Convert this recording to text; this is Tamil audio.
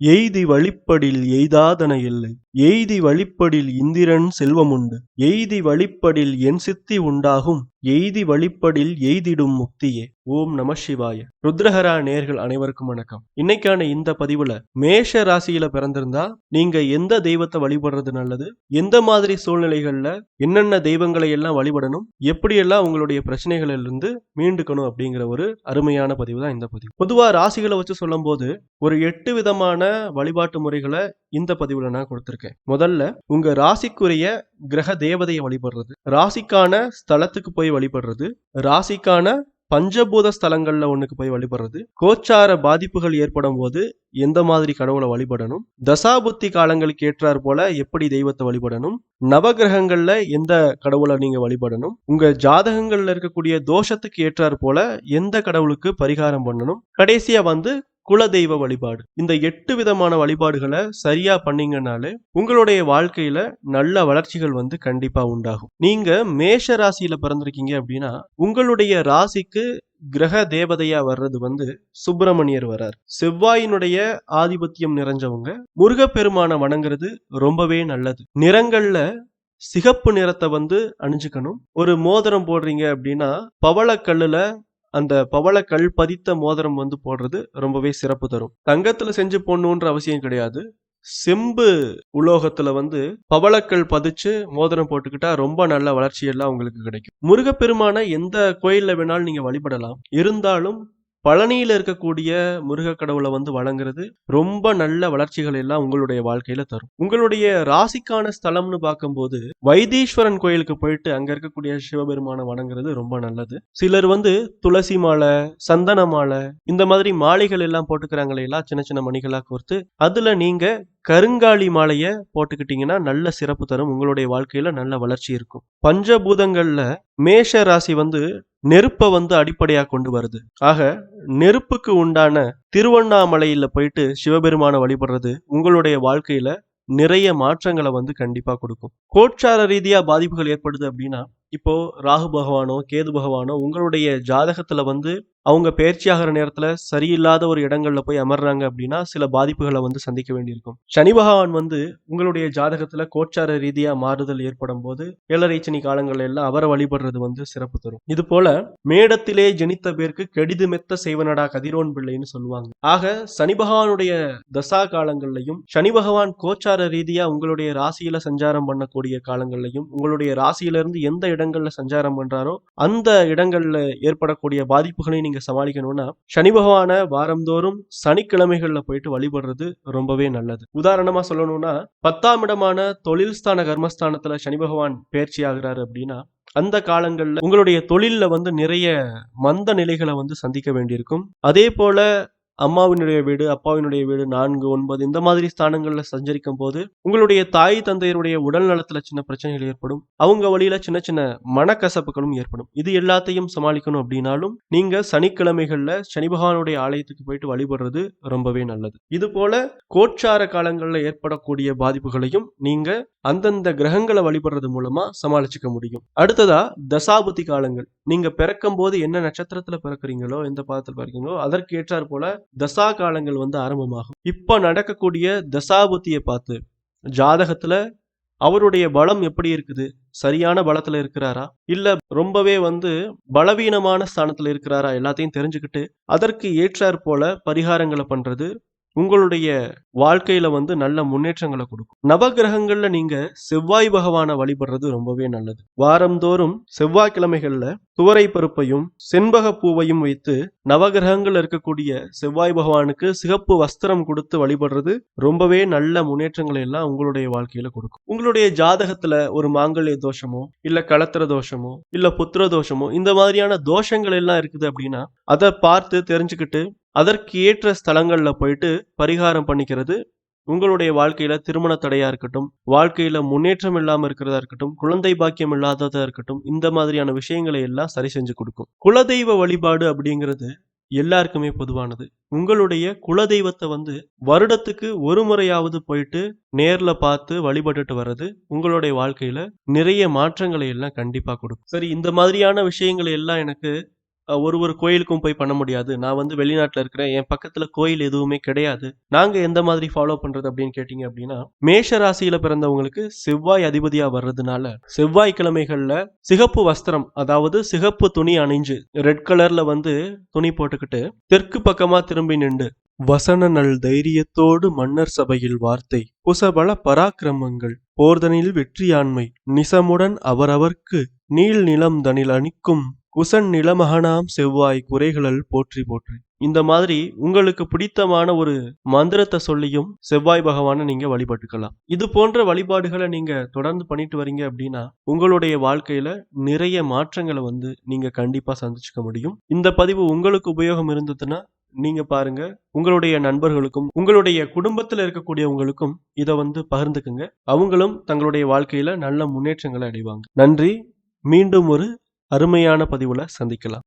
எய்தி வழிப்படில் எய்தாதன இல்லை எய்தி வழிப்படில் இந்திரன் செல்வமுண்டு. எய்தி வழிப்படில் என் சித்தி உண்டாகும். எய்தி வழிப்படில் எய்திடும் முக்தியே. ஓம் நம சிவாய. ருத்ரஹரா நேர்கள் அனைவருக்கும் வணக்கம். இன்னைக்கான இந்த பதிவுல மேஷ ராசியில பிறந்திருந்தா நீங்க எந்த தெய்வத்தை வழிபடுறது நல்லது? எந்த மாதிரி சூழ்நிலைகள்ல என்னென்ன தெய்வங்களை எல்லாம் வழிபடணும்? எப்படியெல்லாம் உங்களுடைய பிரச்சனைகளில் இருந்து மீண்டுக்கணும் அப்படிங்கிற ஒரு அருமையான பதிவு தான் இந்த பதிவு. பொதுவா ராசிகளை வச்சு சொல்லும் போது ஒரு எட்டு விதமான வழிபாட்டு முறைகளை இந்த பதிவுல நான் கொடுத்திருக்கேன். முதல்ல உங்க ராசிக்குரிய கிரக தேவதையை வழிபடுறது. ராசிக்கான ஸ்தலத்துக்கு போய் வழிபடுறது. ராசிக்கான பஞ்சபூத ஸ்தலங்கள்ல ஒண்ணுக்கு போய் வழிபடுறது. கோச்சார பாதிப்புகள் ஏற்படும் போது எந்த மாதிரி கடவுளை வழிபடணும்? தசாபுத்தி காலங்களுக்கு ஏற்றாற் போல எப்படி தெய்வத்தை வழிபடணும்? நவகிரகங்கள்ல எந்த கடவுளை நீங்க வழிபடணும்? உங்க ஜாதகங்கள்ல இருக்கக்கூடிய தோஷத்துக்கு ஏற்றாற் போல எந்த கடவுளுக்கு பரிகாரம் பண்ணணும்? கடைசியா வந்து குலதெய்வ வழிபாடு. இந்த எட்டு விதமான வழிபாடுகளை சரியா பண்ணீங்கனாலே உங்களுடைய வாழ்க்கையில நல்ல வளர்ச்சிகள் வந்து கண்டிப்பா உண்டாகும். நீங்க மேஷ ராசியில பிறந்திருக்கீங்க அப்படின்னா உங்களுடைய ராசிக்கு கிரக தேவதையா வர்றது வந்து சுப்பிரமணியர் வர்றார். செவ்வாயினுடைய ஆதிபத்தியம் நிறைஞ்சவங்க முருகப்பெருமான வணங்குறது ரொம்பவே நல்லது. நிறங்கள்ல சிகப்பு நிறத்தை வந்து அணிஞ்சுக்கணும். ஒரு மோதிரம் போடுறீங்க அப்படின்னா பவளக்கல்லுல அந்த பவளக்கல் பதித்த மோதிரம் வந்து போடுறது ரொம்பவே சிறப்பு தரும். தங்கத்துல செஞ்சு போடணுன்ற அவசியம் கிடையாது. செம்பு உலோகத்துல வந்து பவளக்கல் பதிச்சு மோதிரம் போட்டுக்கிட்டா ரொம்ப நல்ல வளர்ச்சி எல்லாம் உங்களுக்கு கிடைக்கும். முருகப்பெருமான எந்த கோயில்ல வேணாலும் நீங்க வழிபடலாம். இருந்தாலும் பழனியில் இருக்கக்கூடிய முருக கடவுளை வந்து வழங்குறது ரொம்ப நல்ல வளர்ச்சிகள் எல்லாம் உங்களுடைய வாழ்க்கையில தரும். உங்களுடைய ராசிக்கான ஸ்தலம்னு பார்க்கும்போது வைத்தீஸ்வரன் கோயிலுக்கு போயிட்டு அங்க இருக்கக்கூடிய சிவபெருமானை வணங்குறது ரொம்ப நல்லது. சிலர் வந்து துளசி மாலை சந்தன மாலை இந்த மாதிரி மாலைகள் எல்லாம் போட்டுக்கிறாங்களே எல்லாம் சின்ன சின்ன மணிகளா கோர்த்து அதுல நீங்க கருங்காலி மாலையை போட்டுக்கிட்டீங்கன்னா நல்ல சிறப்பு தரும். உங்களுடைய வாழ்க்கையில நல்ல வளர்ச்சி இருக்கும். பஞ்சபூதங்கள்ல மேஷ ராசி வந்து நெருப்பை வந்து அடிப்படையா கொண்டு வருது. ஆக நெருப்புக்கு உண்டான திருவண்ணாமலையில போயிட்டு சிவபெருமான வழிபடுறது உங்களுடைய வாழ்க்கையில நிறைய மாற்றங்களை வந்து கண்டிப்பா கொடுக்கும். கோட்சார ரீதியா பாதிப்புகள் ஏற்படுது அப்படின்னா இப்போ ராகு பகவானோ கேது பகவானோ உங்களுடைய ஜாதகத்துல வந்து அவங்க பயிற்சியாகிற நேரத்தில் சரியில்லாத ஒரு இடங்களில் போய் அமர்றாங்க அப்படின்னா சில பாதிப்புகளை வந்து சந்திக்க வேண்டியிருக்கும். சனி பகவான் வந்து உங்களுடைய ஜாதகத்தில் கோச்சார ரீதியாக மாறுதல் ஏற்படும் போது ஏழரை சனி காலங்கள் எல்லாம் அவரை வழிபடுறது வந்து சிறப்பு தரும். இது போல மேடத்திலே ஜனித்த பேருக்கு கெடிது மெத்த செய்வனடா கதிரோன் பிள்ளைன்னு சொல்லுவாங்க. ஆக சனி பகவானுடைய தசா காலங்கள்லையும் சனி பகவான் கோச்சார ரீதியா உங்களுடைய ராசியில சஞ்சாரம் பண்ணக்கூடிய காலங்கள்லையும் உங்களுடைய ராசியில இருந்து எந்த இடங்கள்ல சஞ்சாரம் பண்றாரோ அந்த இடங்கள்ல ஏற்படக்கூடிய பாதிப்புகளை நீங்க சமாளிக்கணும்னா சனி பகவான வாரந்தோறும் சனிக்கிழமைகள்ல போயிட்டு வழிபடுறது ரொம்பவே நல்லது. உதாரணமா சொல்லணும்னா பத்தாம் இடமான தொழில் ஸ்தான கர்மஸ்தானத்துல சனி பகவான் பயிற்சி ஆகிறாரு அப்படின்னா அந்த காலங்களில் உங்களுடைய தொழிலில் வந்து நிறைய மந்த நிலைகளை வந்து சந்திக்க வேண்டியிருக்கும். அதே போல அம்மாவினுடைய வீடு அப்பாவினுடைய வீடு நான்கு ஒன்பது இந்த மாதிரி ஸ்தானங்களில் சஞ்சரிக்கும் போது உங்களுடைய தாய் தந்தையருடைய உடல் நலத்துல சின்ன பிரச்சனைகள் ஏற்படும். அவங்க வழியில சின்ன சின்ன மனக்கசப்புகளும் ஏற்படும். இது எல்லாத்தையும் சமாளிக்கணும் அப்படின்னாலும் நீங்க சனிக்கிழமைகள்ல சனி பகவானுடைய ஆலயத்துக்கு போயிட்டு வழிபடுறது ரொம்பவே நல்லது. இது போல கோட்சார காலங்களில் ஏற்படக்கூடிய பாதிப்புகளையும் நீங்க அந்தந்த கிரகங்களை வழிபடுறது மூலமா சமாளிச்சுக்க முடியும். அடுத்ததா தசாபுத்தி காலங்கள். நீங்க பிறக்கும் போது என்ன நட்சத்திரத்துல பிறக்குறீங்களோ எந்த பாதத்தில் பிறக்கிறீங்களோ அதற்கு ஏற்றாற் போல தசா காலங்கள் வந்து ஆரம்பமாகும். இப்ப நடக்கக்கூடிய தசாபுத்தியை பார்த்து ஜாதகத்துல அவருடைய பலம் எப்படி இருக்குது? சரியான பலத்துல இருக்கிறாரா? இல்ல ரொம்பவே வந்து பலவீனமான ஸ்தானத்துல இருக்கிறாரா? எல்லாத்தையும் தெரிஞ்சுக்கிட்டு அதற்கு ஏற்றாற் போல பரிகாரங்களை பண்றது உங்களுடைய வாழ்க்கையில வந்து நல்ல முன்னேற்றங்களை கொடுக்கும். நவகிரகங்கள்ல நீங்க செவ்வாய் பகவானை வழிபடுறது ரொம்பவே நல்லது. வாரந்தோறும் செவ்வாய்க்கிழமைகள்ல துவரை பருப்பையும் செண்பக பூவையும் வைத்து நவகிரகங்கள் இருக்கக்கூடிய செவ்வாய் பகவானுக்கு சிகப்பு வஸ்திரம் கொடுத்து வழிபடுறது ரொம்பவே நல்ல முன்னேற்றங்களை எல்லாம் உங்களுடைய வாழ்க்கையில கொடுக்கும். உங்களுடைய ஜாதகத்துல ஒரு மாங்கல்ய தோஷமோ இல்ல களத்திர தோஷமோ இல்ல புத்திர தோஷமோ இந்த மாதிரியான தோஷங்கள் எல்லாம் இருக்குது அப்படின்னா அதை பார்த்து தெரிஞ்சுக்கிட்டு அதற்கு ஏற்ற ஸ்தலங்களில் போயிட்டு பரிகாரம் பண்ணிக்கிறது. உங்களுடைய வாழ்க்கையில திருமண தடையா இருக்கட்டும் வாழ்க்கையில முன்னேற்றம் இல்லாம இருக்கிறதா இருக்கட்டும் குழந்தை பாக்கியம் இல்லாததா இருக்கட்டும் இந்த மாதிரியான விஷயங்களை எல்லாம் சரி செஞ்சு கொடுக்கும். குலதெய்வ வழிபாடு அப்படிங்கிறது எல்லாருக்குமே பொதுவானது. உங்களுடைய குலதெய்வத்தை வந்து வருடத்துக்கு ஒரு முறையாவது போயிட்டு நேர்ல பார்த்து வழிபட்டுட்டு வர்றது உங்களுடைய வாழ்க்கையில நிறைய மாற்றங்களை எல்லாம் கண்டிப்பா கொடுக்கும். சரி இந்த மாதிரியான விஷயங்களை எல்லாம் எனக்கு ஒரு ஒரு கோயிலுக்கும் போய் பண்ண முடியாது. நான் வந்து வெளிநாட்டில் இருக்கிறேன். என் பக்கத்தில் கோயில் எதுவுமே கிடையாது. நாங்கள் எந்த மாதிரி ஃபாலோ பண்ணுறது அப்படின்னு கேட்டீங்க அப்படின்னா மேஷ ராசியில் பிறந்தவங்களுக்கு செவ்வாய் அதிபதியாக வர்றதுனால செவ்வாய்க்கிழமைகளில் சிகப்பு வஸ்திரம் அதாவது சிகப்பு துணி அணிஞ்சு ரெட் கலரில் வந்து துணி போட்டுக்கிட்டு தெற்கு பக்கமா திரும்பி நின்று வசன நல் தைரியத்தோடு மன்னர் சபையில் வார்த்தை குசபல பராக்கிரமங்கள் போர்தனில் வெற்றியாண்மை நிசமுடன் அவரவர்க்கு நீள் நிலம் தனில் அணிக்கும் குசன் நிலமகனாம் செவ்வாய் குறைகளல் போற்றி போற்றி. இந்த மாதிரி உங்களுக்கு பிடித்தமான ஒரு மந்திரத்தை சொல்லியும் செவ்வாய் பகவானை நீங்க வழிபட்டுக்கலாம். இது போன்ற வழிபாடுகளை நீங்க தொடர்ந்து பண்ணிட்டு வரீங்க அப்படின்னா உங்களுடைய வாழ்க்கையில நிறைய மாற்றங்களை வந்து நீங்க கண்டிப்பா சந்திச்சுக்க முடியும். இந்த பதிவு உங்களுக்கு உபயோகம் இருந்ததுன்னா நீங்க பாருங்க உங்களுடைய நண்பர்களுக்கும் உங்களுடைய குடும்பத்துல இருக்கக்கூடியவங்களுக்கும் இதை வந்து பகிர்ந்துக்குங்க. அவங்களும் தங்களுடைய வாழ்க்கையில நல்ல முன்னேற்றங்களை அடைவாங்க. நன்றி. மீண்டும் ஒரு அருமையான பதிவுல சந்திக்கலாம்.